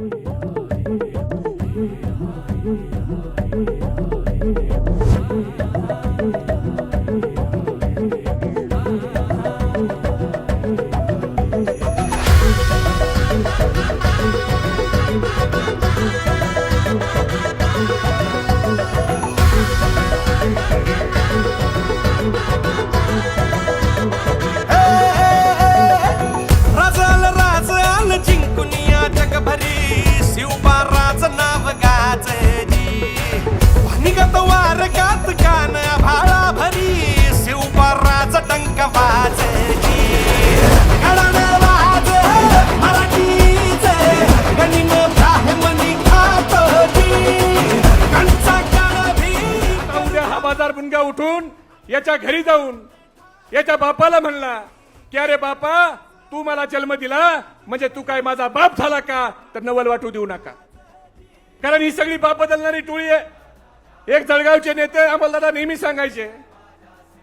Yeah. उठून याच्या घरी जाऊन याच्या बापाला म्हणला की अरे बापा तू मला जन्म दिला म्हणजे तू काय माझा बाप झाला का? तर नवल वाटू देऊ नका. कारण ही सगळी बाप बदलणारी टोळी आहे. एक जळगावचे नेते आम्हाला नेहमी सांगायचे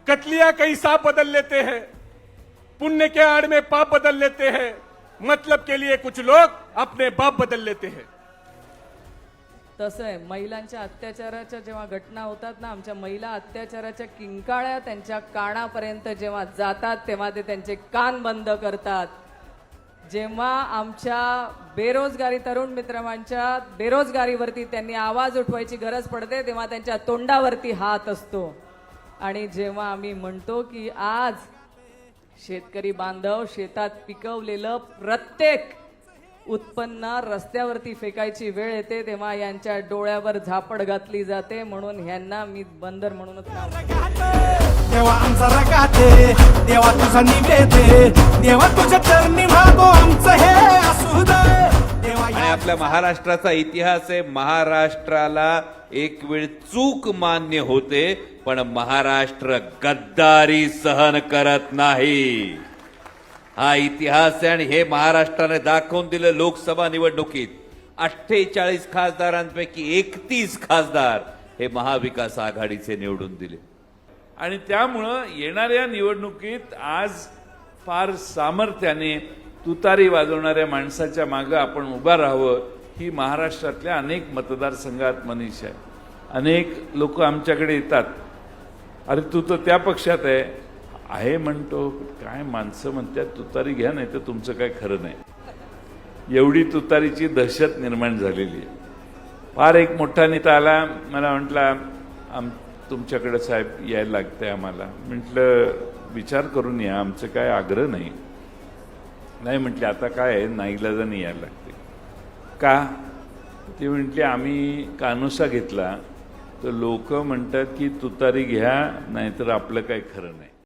कतलिया काही साप बदल लेते हैं पुण्य के आड़ में पाप बदल लेते हैं मतलब के लिए कुछ लोग अपने बाप बदल लेते हैं. तसं आहे. महिलांच्या अत्याचाराच्या जेव्हा घटना होतात ना आमच्या महिला अत्याचाराच्या किंकाळ्या त्यांच्या कानापर्यंत जेव्हा जातात तेव्हा ते त्यांचे कान बंद करतात. जेव्हा आमच्या बेरोजगारी तरुण मित्रमांच्या बेरोजगारीवरती त्यांनी आवाज उठवायची गरज पडते तेव्हा त्यांच्या तोंडावरती हात असतो. आणि जेव्हा आम्ही म्हणतो की आज शेतकरी बांधव शेतात पिकवलेलं प्रत्येक उत्पन्न रस्त्यावरती फेकायची वेळ येते तेव्हा यांच्या डोळ्यावर झापड घातली जाते म्हणून ह्यांना मी बंदर म्हणूनच देवा आमचा रगाते देवा तुझा निवेदे देवा तुझ्या चरणी मागो आमचं हे असू दे आणि आपल्या महाराष्ट्राचा इतिहास आहे महाराष्ट्राला एक वेळ चूक मान्य होते पण महाराष्ट्र गद्दारी सहन करत नाही. हा इतिहास आहे आणि हे महाराष्ट्राने दाखवून दिलं लोकसभा निवडणुकीत. अठ्ठेचाळीस खासदारांपैकी एकतीस खासदार हे महाविकास आघाडीचे निवडून दिले. आणि त्यामुळं येणाऱ्या निवडणुकीत आज फार सामर्थ्याने तुतारी वाजवणाऱ्या माणसाच्या मागं आपण उभा राहावं ही महाराष्ट्रातल्या अनेक मतदारसंघात मनीष आहे. अनेक लोक आमच्याकडे येतात. अरे तू तर त्या पक्षात आहे. आहे म्हणतो काय माणसं म्हणतात तुतारी घ्या नाही तर तुमचं काय खरं नाही. एवढी तुतारीची दहशत निर्माण झालेली आहे. फार एक मोठा नेता आला मला म्हटला आम तुमच्याकडं साहेब यायला लागतंय आम्हाला. म्हटलं विचार करून या आमचं काय आग्रह नाही. नाही म्हटले आता काय आहे? नाईलाजाने यायला लागते का? ते म्हटले आम्ही कानोसा घेतला. तर लोक म्हणतात की तुतारी घ्या नाहीतर आपलं काय खरं नाही.